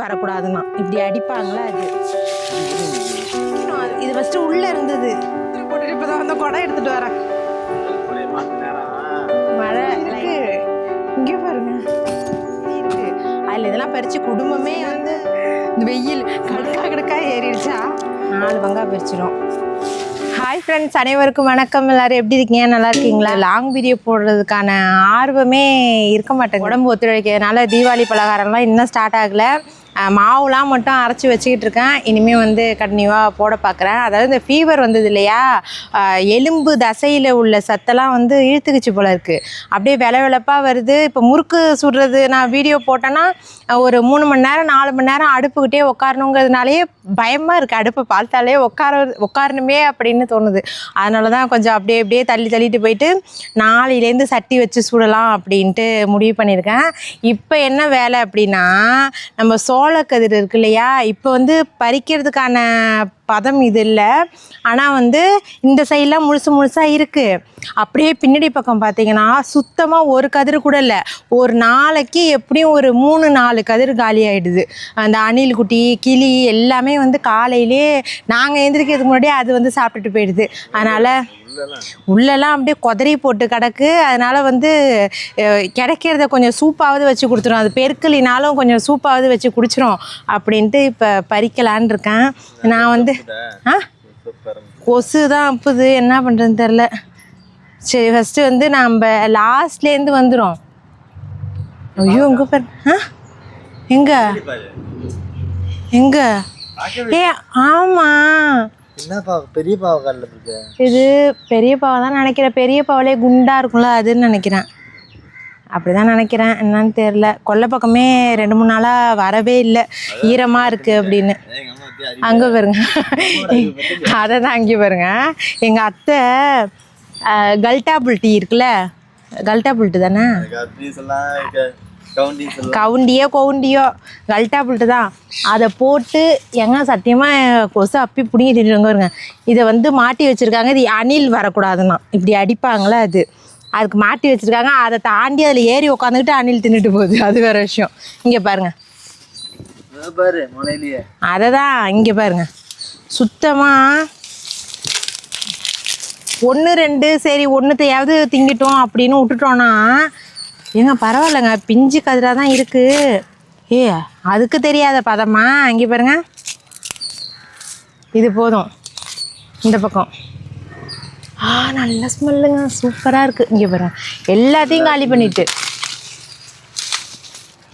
வரக்கூடாதுன்னா இப்படி அடிப்பாங்களா அது? இது ஃபஸ்ட்டு உள்ளே இருந்தது. போட்டுட்டு இப்போ தான் வந்து குடம் எடுத்துட்டு வரேன். மழை இருக்கு. இங்கே பாருங்க. இருக்கு. அதில் இதெல்லாம் பறித்து குடும்பமே வந்து இந்த வெயில் கடுக்கா கடுக்கா ஏறிடுச்சா? நாலு பங்கா பறிச்சிடும் ஹாய் ஃப்ரெண்ட்ஸ் அனைவருக்கும் வணக்கம். எல்லாரும் எப்படி இருக்கீங்க? நல்லா இருக்கீங்களா? லாங் வீடியோ போடுறதுக்கான ஆர்வமே இருக்க மாட்டேங்குது. உடம்பு ஒத்துழைக்கிறதுனால தீபாவளி பலகாரம்லாம் இன்னும் ஸ்டார்ட் ஆகலை. மாவுலாம் மட்டும் அரைச்சி வச்சுக்கிட்டு இருக்கேன். இனிமேல் வந்து கண்டினியூவாக போட பார்க்குறேன் அதாவது இந்த ஃபீவர் வந்தது இல்லையா? எலும்பு தசையில் உள்ள சத்தெல்லாம் வந்து இழுத்துக்குச்சு போல இருக்குது அப்படியே வில விளப்பாக வருது. இப்போ முறுக்கு சுடுறது நான் வீடியோ போட்டேன்னா ஒரு மூணு மணி நேரம் நாலு மணி நேரம் அடுப்புக்கிட்டே உட்காரணுங்கிறதுனாலே பயமாக இருக்குது அடுப்பை பார்த்தாலே உட்கார உட்காரணுமே அப்படின்னு தோணுது. அதனால தான் கொஞ்சம் அப்படியே அப்படியே தள்ளி தள்ளிட்டு போயிட்டு நாளையிலேருந்து சட்டி வச்சு சுடலாம் அப்படின்ட்டு முடிவு பண்ணியிருக்கேன். இப்போ என்ன வேலை அப்படின்னா நம்ம சோ சோளக்கதிர் இருக்கு இல்லையா? இப்போ வந்து பறிக்கிறதுக்கான பதம் இது இல்லை. ஆனால் வந்து இந்த சைடெலாம் முழுசு முழுசாக இருக்குது அப்படியே பின்னாடி பக்கம் பார்த்தீங்கன்னா சுத்தமாக ஒரு கதிர் கூட இல்லை. ஒரு நாளைக்கு எப்படியும் ஒரு மூணு நாலு கதிர் காலி ஆகிடுது அந்த அணில் குட்டி கிளி எல்லாமே வந்து காலையிலே நாங்கள் எழுந்திரிக்கிறதுக்கு முன்னாடியே அது வந்து சாப்பிட்டுட்டு போயிடுது. அதனால் உள்ளெல்லாம் அப்படியே குதறி போட்டு கிடக்கு. அதனால் வந்து கிடைக்கிறத கொஞ்சம் சூப்பாவது வச்சு கொடுத்துரும். அது பெருக்கலினாலும் கொஞ்சம் சூப்பாவது வச்சு குடிச்சிரும் அப்படின்ட்டு இப்போ பறிக்கலான்னு இருக்கேன். நான் வந்து ஆ? கொசு தான் அப்புது என்ன பண்ணுறதுன்னு தெரில. சரி ஃபஸ்ட்டு வந்து நம்ம லாஸ்ட்லேருந்து வந்துடும் ஐயோ இங்கே பாரு. ஆ? எங்கே? எங்கே? ஏ ஆமாம் என்ன பாவ பெரிய பாவக்காரில் இருக்கு? இது பெரிய பாவை தான் நினைக்கிறேன். பெரிய பாவலே குண்டாக இருக்கும்ல அதுன்னு நினைக்கிறேன். அப்படி தான் நினைக்கிறேன். என்னன்னு தெரில கொல்லை பக்கமே ரெண்டு மூணு நாளாக வரவே இல்லை. ஈரமாக இருக்குது அப்படின்னு. அங்கே பாருங்க. அதை தான் அங்கே பாருங்க. எங்கள் அத்தை அஹ், கல்டா புல்ட்டி இருக்குல்ல? கல்டா புல்ட்டு தானே? கவுண்டியோ கவுண்டியோ கல்டா புல்ட்டு தான் அதை போட்டு எங்க சத்தியமாக கொசு அப்பி பிடிங்கி திட்டுங்க வருங்க இதை வந்து மாட்டி வச்சுருக்காங்க. இது அணில் வரக்கூடாதுன்னா. இப்படி அடிப்பாங்களே அது? அதுக்கு மாட்டி வச்சுருக்காங்க. அதை தாண்டி அதில் ஏறி உட்காந்துக்கிட்டு அணில் தின்னுட்டு போகுது. அது வேற விஷயம். இங்கே பாருங்க. பாரு அதை தான் இங்கே பாருங்க. சுத்தமாக ஒன்று ரெண்டு சரி ஒன்றுத்தையாவது திங்கிட்டோம் அப்படின்னு விட்டுட்டோன்னா ஏங்க பரவாயில்லைங்க. பிஞ்சு கதிராக தான் இருக்குது ஏ அதுக்கு தெரியாத பதமா? இங்கே பாருங்க. இது போதும். இந்த பக்கம். ஆ நல்ல ஸ்மெல்லுங்க. சூப்பராக இருக்குது இங்கே பாருங்க. எல்லாத்தையும் காலி பண்ணிட்டு.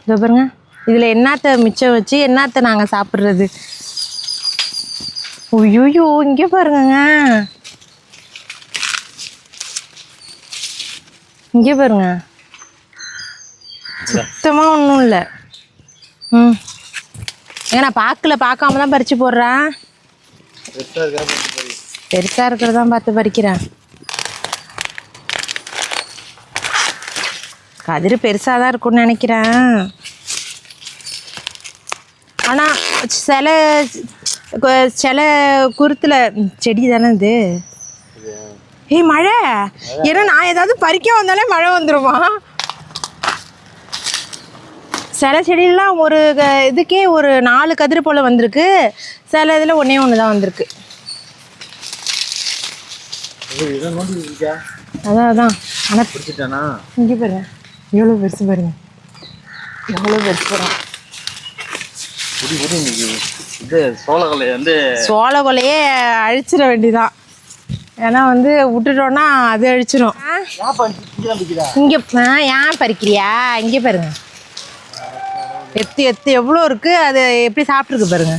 இதோ பாருங்க. இதில் என்னத்த மிச்சம் வச்சு என்னத்த நாங்கள் சாப்பிட்றது? ஐயோயோ இங்கே பாருங்கங்க. இங்கே பாருங்க. சுத்தமாக ஒன்றும் இல்லை. ம். ஏங்க நான் பார்க்கல பார்க்காம தான் பறித்து போடுறேன். பெருசாக இருக்கிறதான் பார்த்து பறிக்கிறேன். கதிர் பெருசாக தான் இருக்கும்னு நினைக்கிறேன். ஆனால் சில சில குருத்தில் செடி தானே இது? ஏய் மழை? ஏன்னா நான் ஏதாவது பறிக்க வந்தாலே மழை வந்துருமா? சில செடியெல்லாம் ஒரு இதுக்கே ஒரு நாலு கதிர் போல் வந்திருக்கு. சில இதில் ஒன்றே ஒன்று தான் வந்திருக்கு அதான் அதான் ஆனால் பிடிச்சிட்டானா? இங்கே பாருங்க எவ்வளோ பெருசு பாருங்க. எவ்வளோ பெருசு பாருங்க. இது வந்து சோள கொலையே அழிச்சிட வேண்டியதான் ஏன்னா வந்து விட்டுட்டோன்னா அது அழிச்சிடும் இங்கே ஏன் பறிக்கிறியா? இங்கே பாருங்க. எத்து எத்து எவ்வளோ இருக்குது அது எப்படி சாப்பிட்ருக்கு பாருங்க.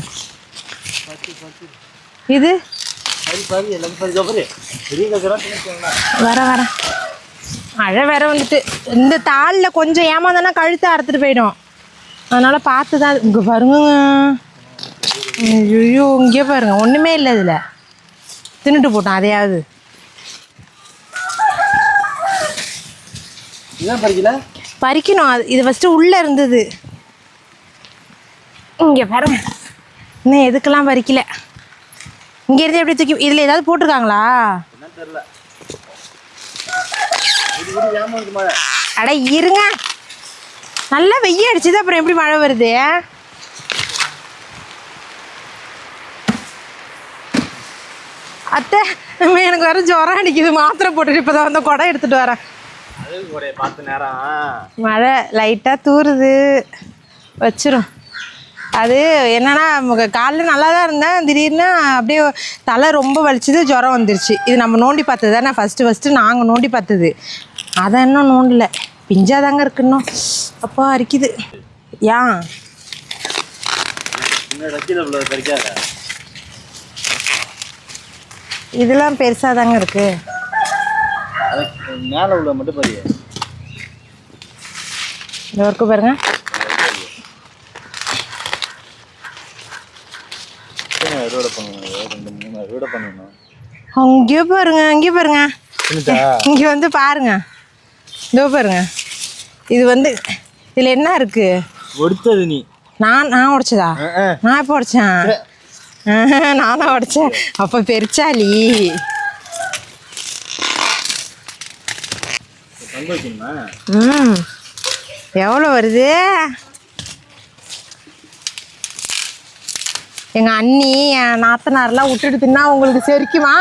இது? வர வர. மழை வேற வந்துட்டு. இந்த தாளில் கொஞ்சம் ஏமாந்தானா கழுத்தை அறுத்துட்டு போயிடும். அதனால் பார்த்து தான் இங்கே பாருங்கங்க ஐயோ இங்கே பாருங்க. ஒன்றுமே இல்லை இதில். தின்னுட்டு போட்டோம் அதையாவது. பறிக்கணும். அது இது ஃபஸ்ட்டு உள்ளே இருந்தது. இங்கே வர இன்னும் எதுக்கெல்லாம் வரிக்கல? இங்கேருந்து எப்படி தூக்கி இதில் ஏதாவது போட்டிருக்காங்களா? அட இருங்க. நல்லா வெய்ய அடிச்சுது அப்புறம் எப்படி மழை வருது? அத்தை எனக்கு வர ஜுரம் அடிக்குது. மாத்திரை போட்டுட்டு இப்பதான் வந்து குடம் எடுத்துட்டு வரேன். மழை லைட்டா தூருது. வச்சிரும். அது என்னன்னா காலைல நல்லா தான் இருந்தேன். திடீர்னு அப்படியே தலை ரொம்ப வலிச்சுது ஜுரம் வந்துருச்சு. இது நம்ம நோண்டி பார்த்தது தானே? ஃபஸ்ட்டு ஃபஸ்ட்டு நாங்கள் நோண்டி பார்த்தது. அதை இன்னும் நோண்டல. பிஞ்சாதாங்க இருக்கு இன்னும். அப்பா அரிக்குது. ஏன் இதெல்லாம் பெருசாக தாங்க இருக்கு. மேலே உள்ள மட்டும் பாரு இந்த ஒர்க்கு பாருங்க. அறுவடை பண்ணணும். ரெண்டு மூணு அறுவடை பண்ணணும். அங்கேயோ பாருங்க அங்கேயோ பாருங்க. இங்கே வந்து பாருங்க. இதோ பாருங்க. இது வந்து இதில் என்ன இருக்கு? ஒடுத்தது நீ. நான் நான் உடைச்சதா நான் எப்போ உடைச்சேன் நானா உடைச்சேன் அப்போ பெருச்சாலி ம். எவ்வளோ வருது? எங்கள் அண்ணி என் நாத்தனார்லாம் விட்டுட்டு தின்னா உங்களுக்கு செரிக்குமா?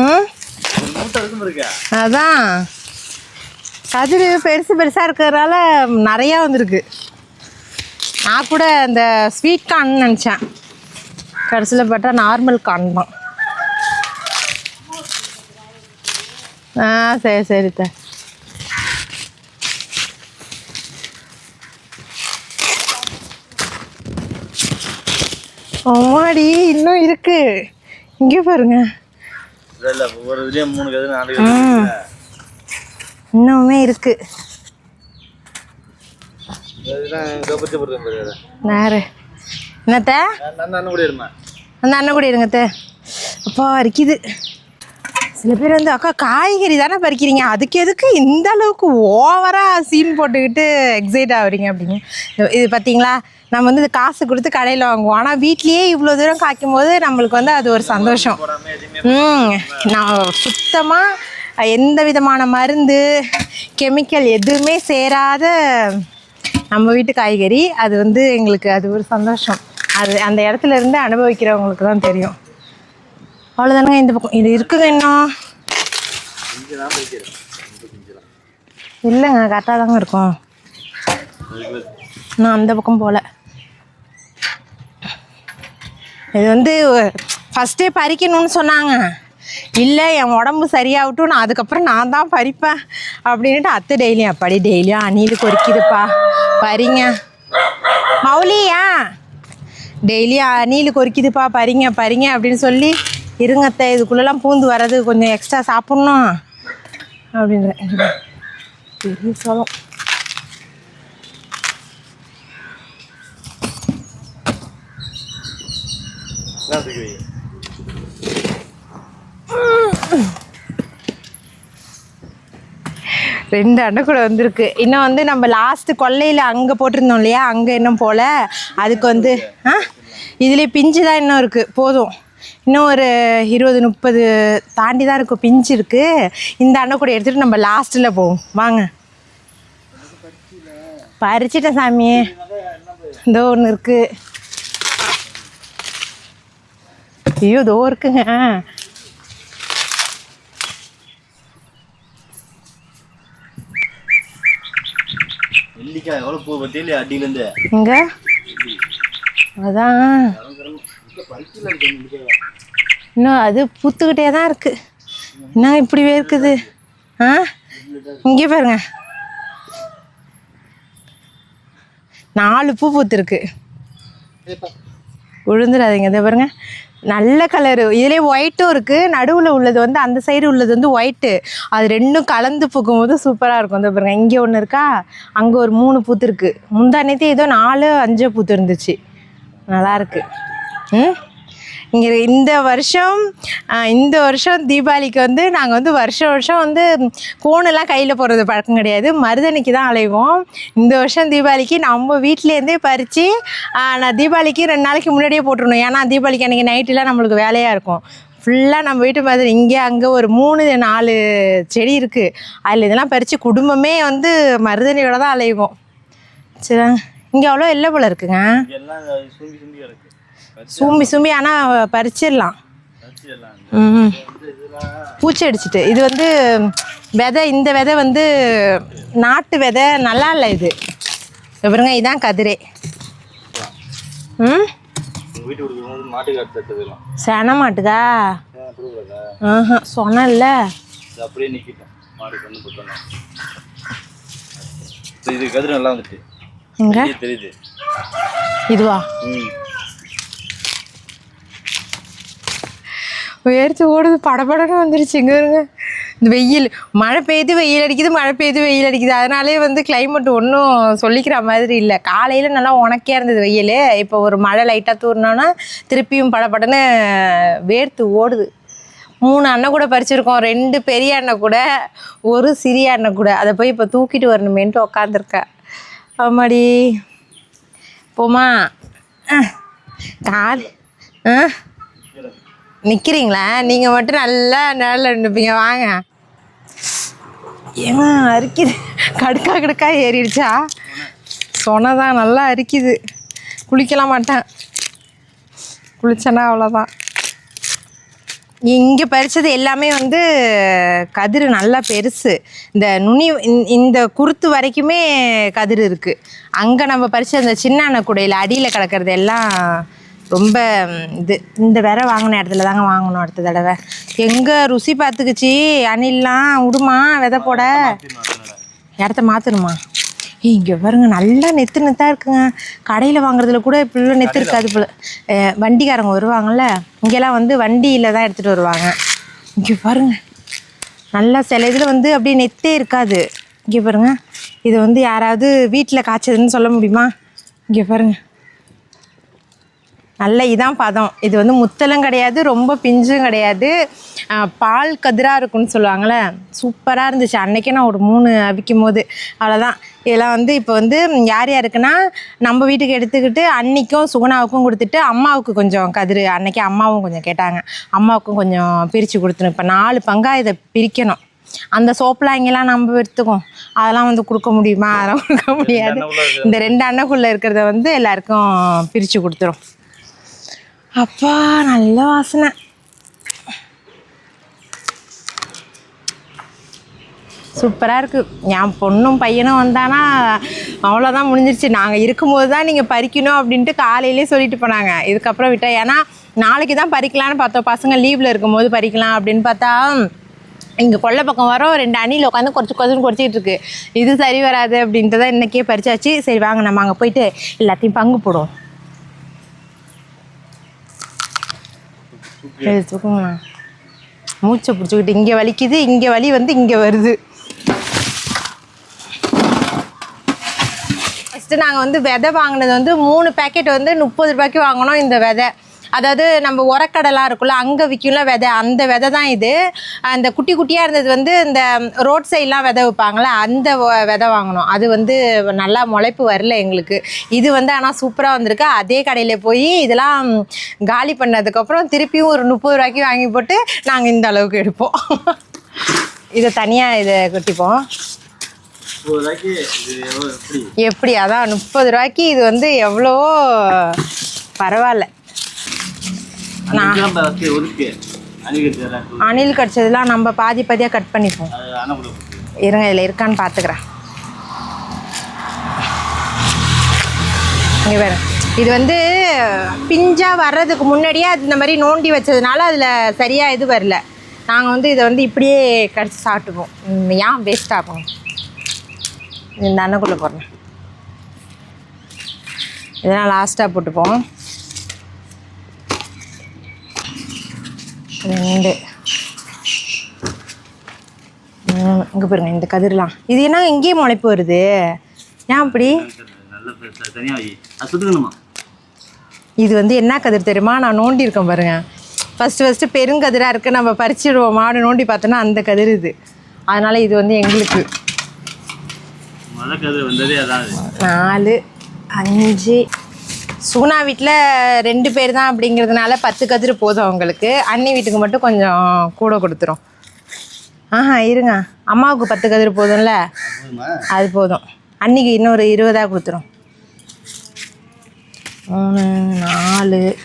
ம்? அதான். கதிர் பெருசு பெருசாக இருக்கிறதுனால நிறையா வந்திருக்கு. நான் கூட இந்த ஸ்வீட் கார்ன் நினச்சேன். கடைசியில் பார்த்தா நார்மல் கார்ன் தான். ஆ சரி சரி தான் அம்மாடி இன்னும் இருக்கு. இங்கே பாருங்க. இல்லை இல்லை ஒவ்வொரு இதுலேயும் மூணு கது நாலு கது இருக்குல்ல. இன்னுமே இருக்கு. என்னத்த அந்த அண்ணன் கூட இருங்க. அப்பா அரிக்குது. சில பேர் வந்து அக்கா காய்கறி தானே பறிக்கிறீங்க? அதுக்கு எதுக்கு இந்த அளவுக்கு ஓவராக சீன் போட்டுக்கிட்டு எக்ஸைட் ஆகுறீங்க? அப்படிங்க இது- இது பார்த்தீங்களா நம்ம வந்து இந்த காசு கொடுத்து கடையில் வாங்குவோம். ஆனால் வீட்லேயே இவ்வளோ தூரம் காய்க்கும் போது நம்மளுக்கு வந்து அது ஒரு சந்தோஷம். ம் நான் சுத்தமாக எந்த விதமான மருந்து கெமிக்கல் எதுவுமே சேராத நம்ம வீட்டு காய்கறி. அது வந்து எங்களுக்கு அது ஒரு சந்தோஷம். அது அந்த இடத்துல இருந்து அனுபவிக்கிறவங்களுக்கு தான் தெரியும். அவ்வளோதானங்க இந்த பக்கம். இது இருக்குங்க இன்னும். இல்லைங்க கரெக்டாக தாங்க இருக்கும். நான் அந்த பக்கம் போகல இது வந்து ஃபஸ்ட்டே பறிக்கணும்னு சொன்னாங்க. இல்லை என் உடம்பு சரியாகட்டும் நான் அதுக்கப்புறம் நான் தான் பறிப்பேன் அப்படின்ட்டு அத்தை டெய்லியும் அப்படி டெய்லியும் அணில் கொறிக்குதுப்பா. பறிங்க. மௌலியா டெய்லியும் அணில் கொறிக்குதுப்பா பறிங்க பறிங்க அப்படின்னு சொல்லி இருங்க அத்தை இதுக்குள்ளெல்லாம் பூந்து வர்றது கொஞ்சம் எக்ஸ்ட்ரா சாப்பிட்ணும் அப்படின்ற பெரிய சோளம் தான் தூக்கி வை ரெண்டு அண்டை கூட வந்திருக்கு. இன்னும் வந்து நம்ம லாஸ்ட்டு கொல்லையில் அங்கே போட்டிருந்தோம் இல்லையா? அங்கே இன்னும் போல. அதுக்கு வந்து ஆ? இதுலேயே பிஞ்சு தான் இன்னும் இருக்குது போதும். இன்னும் ஒரு இருபது முப்பது தாண்டி தான் இருக்கும். பிஞ்சு இருக்குது இந்த அண்டை கூட எடுத்துகிட்டு நம்ம லாஸ்ட்டில் போவோம். வாங்க. பறிச்சிட்டேன் சாமி. இதோ ஒன்று இருக்குது ஐயோ இதோ இருக்குங்க. நெல்லிக்காய் எவ்வளோ பூ பத்தியில அடியிலேருந்து? இங்க அதான். இன்னும் அது பூத்துக்கிட்டே தான் இருக்கு. என்ன இப்படி இருக்குது ஆ? இங்கே பாருங்க. நாலு பூ பூத்துருக்கு. விழுந்துடாதீங்க இதை பாருங்க. நல்ல கலரு இதுலேயே ஒயிட்டும் இருக்குது நடுவில் உள்ளது வந்து அந்த சைடு உள்ளது வந்து ஒயிட்டு அது ரெண்டும் கலந்து பூக்கும்போது சூப்பராக இருக்கும். இந்த பாருங்க. இங்கே ஒன்று இருக்கா? அங்கே ஒரு மூணு பூத்து இருக்கு. முந்தானத்தே ஏதோ நாலு அஞ்சு பூத்து இருந்துச்சு. நல்லாயிருக்கு ம்? இங்கே இந்த வருஷம் இந்த வருஷம் தீபாவளிக்கு வந்து நாங்கள் வந்து வருஷம் வருஷம் வந்து கோணெல்லாம் கையில் போடுறது பழக்கம் கிடையாது. மருதனைக்கு தான் அலைவோம். இந்த வருஷம் தீபாவளிக்கு நம்ம வீட்டிலேருந்தே பறித்து நான் தீபாவளிக்கு ரெண்டு நாளைக்கு முன்னாடியே போட்டுருணும் ஏன்னா தீபாவளிக்கு அன்றைக்கி நைட்டெலாம் நம்மளுக்கு வேலையாக இருக்கும். ஃபுல்லாக நம்ம வீட்டு மாதிரி இங்கே அங்கே ஒரு மூணு நாலு செடி இருக்குது அதில் இதெல்லாம் பறித்து குடும்பமே வந்து மருதனையோட தான் அலைவோம். சரி இங்கே அவ்வளோ இல்லை போல இருக்குங்க. சும்பி சும்பி ஆனால் பறிச்சிடலாம். ம் பூச்சி அடிச்சிட்டு இது வந்து விதை இந்த விதை வந்து நாட்டு விதை நல்லா இல்லை இது. இவருங்க இதான் கதிரே. ம்? மாட்டுக்கு சென மாட்டுதா ஆஹா சொன்னல இது கதிர் நல்லா வந்துட்டு. எங்க? இங்கே தெரியுது. இதுவா? வேர்த்து ஓடுது படபடன்னு வந்துருச்சு. இங்கே இருங்க இந்த வெயில். மழை பெய்யுது வெயில் அடிக்குது மழை பெய்யுது வெயில் அடிக்குது. அதனாலே வந்து கிளைமேட் ஒன்றும் சொல்லிக்கிற மாதிரி இல்லை. காலையில் நல்லா உனக்கே இருந்தது வெயில். இப்போ ஒரு மழை லைட்டாக தூறினோன்னா திருப்பியும் படபடன்னு வேர்த்து ஓடுது. மூணு அண்ணன் கூட பறிச்சிருக்கோம். ரெண்டு பெரிய அண்ணன் கூட ஒரு சிறிய அண்ணன் கூட. அதை போய் இப்போ தூக்கிட்டு வரணுமேன்ட்டு உக்காந்துருக்கேன் ஆமாடி. போமா அஹ். கால். ஆ நிற்கிறீங்களா நீங்கள் மட்டும் நல்லா நிழல்ல நிற்பீங்க வாங்க. ஏமா அரிக்குது. கடுக்கா கடுக்கா ஏறிடுச்சா? சொன்னதான் நல்லா அரிக்குது. குளிக்கலாம் மாட்டேன். குளிச்சேன்னா அவ்வளோதான் இங்கே பறிச்சது எல்லாமே வந்து கதிர் நல்லா பெருசு. இந்த நுனி இந்த- இந்த குருத்து வரைக்குமே கதிர் இருக்குது அங்கே நம்ம பறிச்ச அந்த சின்ன அணைக்குடையில் அடியில் கிடக்கிறது எல்லாம் ரொம்ப இது இந்த வேற வாங்கின இடத்துல தாங்க வாங்கணும் அடுத்த தடவை. எங்கே ருசி பார்த்துக்குச்சு அணில்லாம் விடுமா விதை போட. இடத்த மாற்றணுமா இங்கே பாருங்க நல்லா நெத்து நெத்தாக இருக்குங்க. கடையில் வாங்குறதுல கூட இப்படிலாம் நெத்து இருக்காது போல். வண்டிக்காரங்க வருவாங்கல்ல இங்கெல்லாம் வந்து வண்டியில் தான் எடுத்துகிட்டு வருவாங்க. இங்கே பாருங்க நல்லா சில இதில் வந்து அப்படியே நெத்தே இருக்காது. இங்கே பாருங்க இது வந்து யாராவது வீட்டில் காய்ச்சதுன்னு சொல்ல முடியுமா? இங்கே பாருங்கள் நல்ல இதான் பதம். இது வந்து முத்தலும் கிடையாது ரொம்ப பிஞ்சும் கிடையாது. பால் கதிராக இருக்கும்னு சொல்லுவாங்கள்ல சூப்பராக இருந்துச்சு. அன்னைக்கே நான் ஒரு மூணு அவிக்கும் போது அவ்வளோதான் இதெல்லாம் வந்து இப்போ வந்து யார் யாருக்குன்னா நம்ம வீட்டுக்கு எடுத்துக்கிட்டு அன்னைக்கும் சுகுணாவுக்கும் கொடுத்துட்டு அம்மாவுக்கு கொஞ்சம் கதிர். அன்னைக்கு அம்மாவும் கொஞ்சம் கேட்டாங்க. அம்மாவுக்கும் கொஞ்சம் பிரித்து கொடுத்துணும் இப்போ நாலு பங்காக இதை பிரிக்கணும். அந்த சோப்பெலாம் இங்கெல்லாம் நம்ம எடுத்துக்கோம் அதெல்லாம் வந்து கொடுக்க முடியுமா? அதெல்லாம் கொடுக்க முடியாது. இந்த ரெண்டு அண்ணைக்குள்ளே இருக்கிறத வந்து எல்லாருக்கும் பிரித்து கொடுத்துரும். அப்பா நல்ல வாசனை சூப்பராக இருக்குது என் பொண்ணும் பையனும் வந்தானா அவ்வளோதான் முடிஞ்சிருச்சு நாங்கள் இருக்கும்போது தான் நீங்கள் பறிக்கணும் அப்படின்ட்டு காலையிலே சொல்லிட்டு போனாங்க இதுக்கப்புறம் விட்டா ஏன்னா நாளைக்கு தான் பறிக்கலான்னு பார்த்தோம் பசங்க லீவில் இருக்கும்போது பறிக்கலாம் அப்படின்னு பார்த்தா இங்கே கொல்லை பக்கம் வரோம் ரெண்டு அணியில் உட்காந்து குறைச்சி குறைச்சின்னு குறைச்சிட்டு இருக்கு இது சரி வராது அப்படின்ட்டு தான் இன்றைக்கே பறிச்சாச்சு சரி வாங்க நம்ம அங்கே போயிட்டு எல்லாத்தையும் பங்கு போடுவோம் சரி மூச்சை பிடிச்சிக்கிட்டு இங்கே வலிக்குது இங்கே வலி வந்து இங்கே வருது. ஃபஸ்ட்டு நாங்கள் வந்து விதை வாங்கினது வந்து மூணு பேக்கெட் வந்து முப்பது ரூபாய்க்கு வாங்கினோம் இந்த விதை. அதாவது நம்ம உரக்கடலாம் இருக்குல்ல அங்கே விற்கும்ல விதை. அந்த விதை தான் இது. அந்த குட்டி குட்டியாக இருந்தது வந்து இந்த ரோட் சைட்லாம் விதை வைப்பாங்களே அந்த விதை வாங்கினோம். அது வந்து நல்லா முளைப்பு வரல எங்களுக்கு. இது வந்து ஆனால் சூப்பராக வந்திருக்கு. அதே கடையில் போய் இதெல்லாம் காலி பண்ணதுக்கப்புறம் திருப்பியும் ஒரு முப்பது ரூபாய்க்கு வாங்கி போட்டு நாங்கள் இந்த அளவுக்கு எடுப்போம். இதை தனியாக இதை கொட்டிப்போம். எவ்வளோ எப்படி? அதான் முப்பது ரூபாய்க்கு இது வந்து எவ்வளவோ பரவாயில்ல அன்னைக்கு ஃபஸ்ட்டு ஒதுக்கு அன்னைக்கு அணில் கடிச்சதெல்லாம் நம்ம பாதி பாதியாக கட் பண்ணிப்போம். இருங்க இதில் இருக்கான்னு பார்த்துக்கிறேன் இங்கே வேறு இது வந்து பிஞ்சாக வர்றதுக்கு முன்னாடியே அது இந்த மாதிரி நோண்டி வச்சதுனால அதில் சரியாக இது வரல. நாங்கள் வந்து இதை வந்து இப்படியே கடிச்சு சாப்பிட்டுப்போம். ம், ஏன் வேஸ்ட் ஆகும் இந்த அன்னக்குள்ளே போடுறேன் இதெல்லாம் லாஸ்ட்டாக போட்டுப்போம். ரெண்டு. இங்கே பாருங்க இந்த கதிர்லாம். இது என்ன இங்கேயே முளைப்பு வருது? ஏன் அப்படி? இது வந்து என்ன கதிர் தெரியுமா? நான் நோண்டி இருக்கேன் பாருங்க. ஃபஸ்ட்டு ஃபஸ்ட்டு பெருங்கதிராக இருக்குது நம்ம பறிச்சிடுவோம் மாடு நோண்டி பார்த்தோன்னா அந்த கதிர் இது. அதனால் இது வந்து எங்களுக்கு. நாலு அஞ்சு சுகுணா வீட்டில் ரெண்டு பேர் தான் அப்படிங்கிறதுனால பத்து கதிர் போதும் அவங்களுக்கு. அண்ணி வீட்டுக்கு மட்டும் கொஞ்சம் கூட கொடுத்துரும். ஆஹா இருங்க. அம்மாவுக்கு பத்து கதிர் போதும்ல? அது போதும். அன்னிக்கு இன்னொரு இருபதாக கொடுத்துரும். மூணு நாலு.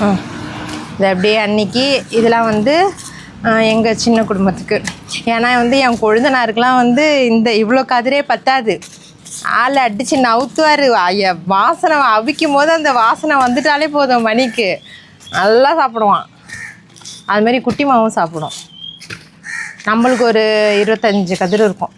ஆ. இது அப்படியே அன்னைக்கு. இதெல்லாம் வந்து எங்கள் சின்ன குடும்பத்துக்கு. ஏன்னா வந்து என் கொழுந்தனாருக்கெலாம் வந்து இந்த இவ்வளோ கதிரே பத்தாது. ஆளை அடித்து நவுத்துவார். ஐயா வாசனை அவிக்கும் போது அந்த வாசனை வந்துட்டாலே போதும் மணிக்கு. நல்லா சாப்பிடுவான். அது மாதிரி குட்டி மாவும் சாப்பிடும். நம்மளுக்கு ஒரு இருபத்தஞ்சு கதிர் இருக்கும்.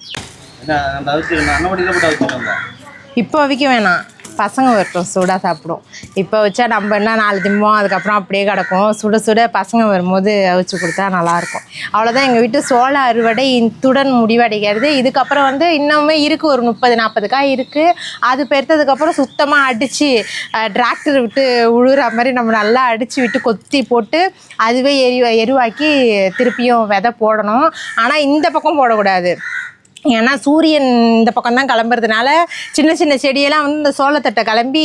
இப்போ அவிக்க வேணாம். பசங்க வரட்டும் சூடாக சாப்பிடும். இப்போ வச்சா நம்ம என்ன நாலு திம்போம் அதுக்கப்புறம் அப்படியே கிடக்கும். சுட சுட பசங்க வரும்போது அவிச்சு கொடுத்தா நல்லாயிருக்கும். அவ்வளோதான் எங்கள் வீட்டு சோள அறுவடை இத்துடன் முடிவடைகிறது. இதுக்கப்புறம் வந்து இன்னுமே இருக்குது ஒரு முப்பது நாற்பது காய் இருக்குது அது பெருத்ததுக்கப்புறம் சுத்தமாக அடித்து டிராக்டர் விட்டு உழுகிற மாதிரி நம்ம நல்லா அடித்து விட்டு கொத்தி போட்டு அதுவே எரி எருவாக்கி திருப்பியும் விதை போடணும். ஆனால் இந்த பக்கம் போடக்கூடாது. ஏன்னா சூரியன் இந்த பக்கம் தான் கிளம்புறதுனால சின்ன சின்ன செடியெல்லாம் வந்து இந்த சோளத்தட்டை கிளம்பி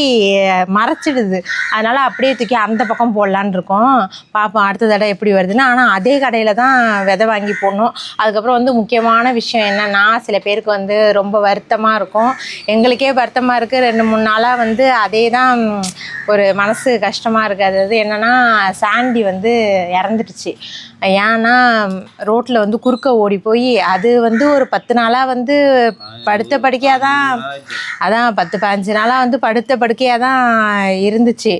மறைச்சிடுது. அதனால் அப்படியே தூக்கி அந்த பக்கம் போடலான்னு இருக்கோம். பார்ப்போம் அடுத்த தடவை எப்படி வருதுன்னா. ஆனால் அதே கடையில் தான் விதை வாங்கி போடணும். அதுக்கப்புறம் வந்து முக்கியமான விஷயம் என்னென்னா சில பேருக்கு வந்து ரொம்ப வருத்தமாக இருக்கும். எங்களுக்கே வருத்தமாக இருக்குது ரெண்டு மூணு நாளாக வந்து அதே தான் ஒரு மனசு கஷ்டமாக இருக்குது அது என்னென்னா சாண்டி வந்து இறந்துடுச்சு. ஏன்னா ரோட்டில் வந்து குறுக்க ஓடி போய் அது வந்து ஒரு பத்து நாளாக வந்து படுத்த படுக்கையாக தான் அதான் பத்து பதினஞ்சு நாளாக வந்து படுத்த படுக்கையாக தான் இருந்துச்சு.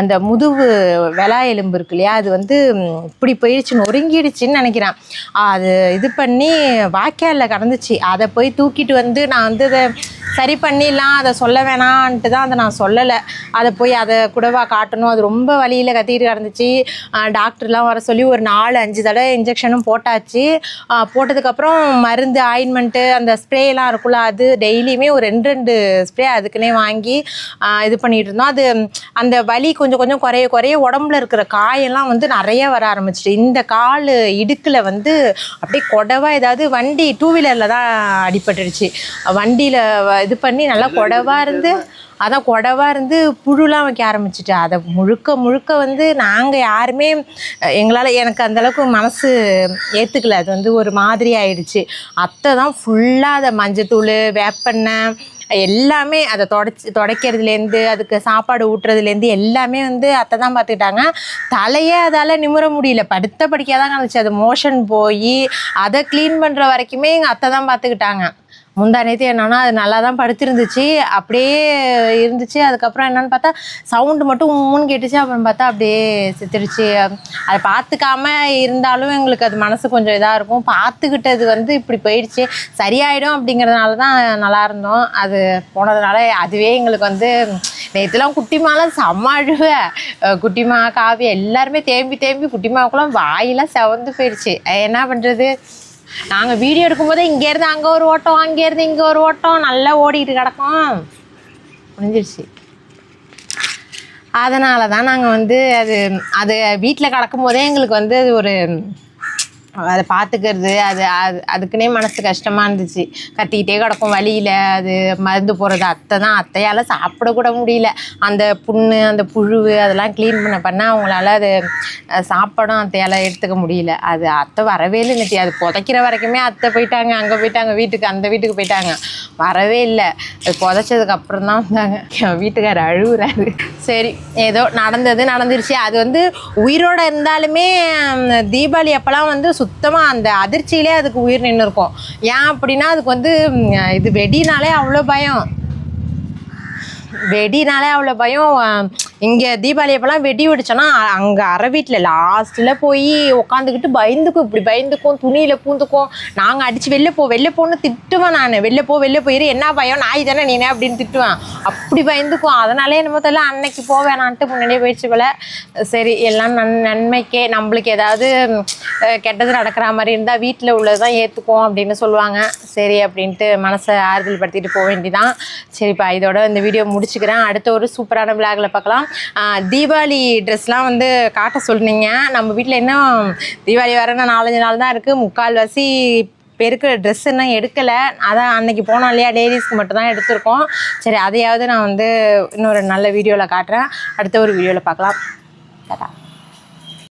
அந்த முதுகு விலா எலும்பு இருக்கு இல்லையா அது வந்து இப்படி போயிடுச்சு நொறுங்கிடுச்சின்னு நினைக்கிறேன். அது இது பண்ணி வாய்க்காலில் கடந்துச்சு. அதை போய் தூக்கிட்டு வந்து நான் வந்து அதை சரி பண்ணிடலாம் அதை சொல்ல வேணான்ட்டு தான் அதை நான் சொல்லலை. அதை போய் அதை கூடவா காட்டணும் அது ரொம்ப வழியில் கத்திட்டு கிடந்துச்சு. டாக்டர்லாம் வர சொல்லி ஒரு நாலு அஞ்சு தடவை இன்ஜெக்ஷனும் போட்டாச்சு. போட்டதுக்கப்புறம் மருந்து ஆயின்மெண்ட்டு அந்த ஸ்ப்ரேலாம் இருக்குல்ல அது டெய்லியுமே ஒரு ரெண்டு ரெண்டு ஸ்ப்ரே அதுக்குன்னே வாங்கி இது பண்ணிட்டு இருந்தோம். அது அந்த வலி கொஞ்சம் கொஞ்சம் குறைய குறைய உடம்புல இருக்கிற காயெல்லாம் வந்து நிறைய வர ஆரம்பிச்சிட்டு இந்த கால் இடுக்கில் வந்து அப்படியே கொடவா ஏதாவது வண்டி டூ வீலரில் தான் அடிபட்டுடுச்சு வண்டியில் இது பண்ணி நல்லா கொடவா இருந்து அதான் குடவாக இருந்து புழுலாம் வைக்க ஆரம்பிச்சிட்டு. அதை முழுக்க முழுக்க வந்து நாங்கள் யாருமே எங்களால் எனக்கு அந்த அளவுக்கு மனசு ஏற்றுக்கல அது வந்து ஒரு மாதிரி ஆயிடுச்சு. அத்தை தான் ஃபுல்லாக அதை மஞ்சத்தூள் வேப்பெண்ணெய் எல்லாமே அதை தொடச்சி துடைக்கிறதுலேருந்து அதுக்கு சாப்பாடு ஊட்டுறதுலேருந்து எல்லாமே வந்து அத்தை தான் பார்த்துக்கிட்டாங்க தலையே அதால் நிமிர முடியல. படுத்த படிக்காதான் தான் அது மோஷன் போய் அதை க்ளீன் பண்ணுற வரைக்குமே எங்கள் அத்தை தான் பார்த்துக்கிட்டாங்க முந்தா நேற்று என்னன்னா அது நல்லா தான் படுத்திருந்துச்சு. அப்படியே இருந்துச்சு. அதுக்கப்புறம் என்னன்னு பார்த்தா சவுண்டு மட்டும் உம்முன்னு கேட்டுச்சு. அப்புறம் பார்த்தா அப்படியே செத்துடுச்சு அதை பார்த்துக்காம இருந்தாலும் எங்களுக்கு அது மனசு கொஞ்சம் இதாக இருக்கும். பார்த்துக்கிட்டது வந்து இப்படி போயிடுச்சு. சரியாயிடும் அப்படிங்கிறதுனால தான் நல்லா இருந்தோம். அது போனதுனால அதுவே எங்களுக்கு வந்து நேற்றுலாம் குட்டிமாலாம் செம்ம அழுவ. குட்டிமா காவி எல்லாருமே தேம்பி தேம்பி குட்டிமாவுக்குலாம் வாயெல்லாம் செவந்து போயிடுச்சு. என்ன பண்ணுறது நாங்கள் வீடியோ எடுக்கும்போதே இங்கேருந்து அங்கே ஒரு ஓட்டம் அங்கேருந்து இங்கே ஒரு ஓட்டம் நல்லா ஓடிக்கிட்டு கிடக்கும். முடிஞ்சிருச்சு அதனால தான் நாங்கள் வந்து அது அது வீட்டில் கிடக்கும் போதே எங்களுக்கு வந்து அது ஒரு அதை பார்த்துக்கிறது அது அது அதுக்குன்னே மனசு கஷ்டமாக இருந்துச்சு. கத்திக்கிட்டே கிடக்கும் வழியில் அது மருந்து போடுறது அத்தை தான் அத்தையால் சாப்பிடக்கூட முடியல. அந்த புண்ணு அந்த புழு அதெல்லாம் க்ளீன் பண்ண பண்ண அவங்களால அது சாப்பாடும் அத்தையால் எடுத்துக்க முடியல. அது அத்தை வரவே இல்லை நித்தி. அது புதைக்கிற வரைக்குமே அத்தை போயிட்டாங்க அங்கே போயிட்டாங்க வீட்டுக்கு அந்த வீட்டுக்கு போயிட்டாங்க. வரவே இல்லை. அது புதைச்சதுக்கு அப்புறம் தான் வந்தாங்க. என் வீட்டுக்காரர் அழுகுறாரு சரி ஏதோ நடந்தது நடந்துருச்சு. அது வந்து உயிரோட இருந்தாலுமே தீபாவளி அப்போலாம் வந்து சுத்தமாக அந்த அதிர்ச்சியிலே அதுக்கு உயிர் நின்று இருக்கும் ஏன் அப்படின்னா அதுக்கு வந்து இது வெடினாலே அவ்வளோ பயம். வெடினாலே அவ்வளோ பயம். இங்கே தீபாவளி அப்போலாம் வெடி வெடிச்சோன்னா அங்கே அரை வீட்டில் லாஸ்ட்டில் போய் உட்காந்துக்கிட்டு பயந்துக்கும் இப்படி பயந்துக்கும் துணியில் பூந்துக்கும். நாங்கள் அடித்து வெளில போ வெளில போன்னு திட்டுவேன் நான். வெளில போ வெளில போயிரு என்ன பயம்? நாய் தானே நீனே அப்படின்னு திட்டுவேன். அப்படி பயந்துக்கும். அதனாலே என்னமோ தெரியல அன்னைக்கு போவேணான்ட்டு முன்னாடியே போயிடுச்சு போல. சரி எல்லாம் நன் நன்மைக்கே. நம்மளுக்கு ஏதாவது கெட்டது நடக்கிற மாதிரி இருந்தால் வீட்டில் உள்ளது தான் ஏற்றுக்கும் அப்படின்னு சொல்லுவாங்க. சரி அப்படின்ட்டு மனசை ஆறுதல் படுத்திட்டு போக வேண்டிதான். சரிப்பா இதோட இந்த வீடியோ முடிச்சுக்கிறேன். அடுத்த ஒரு சூப்பரான விளாகில் பார்க்கலாம். தீபாவளி ட்ரெஸ்லாம் வந்து காட்ட சொன்னீங்க நம்ம வீட்டில் இன்னும் தீபாவளி வர நாலஞ்சு நாள் தான் இருக்குது முக்கால்வாசி பேருக்கு ட்ரெஸ் இன்னும் எடுக்கலை. அதான் அன்னைக்கு போனோம் இல்லையா? லேடிஸ்க்கு மட்டும்தான் எடுத்திருக்கோம். சரி அதையாவது நான் வந்து இன்னொரு நல்ல வீடியோவில் காட்டுறேன். அடுத்த ஒரு வீடியோவில் பார்க்கலாம். டாடா.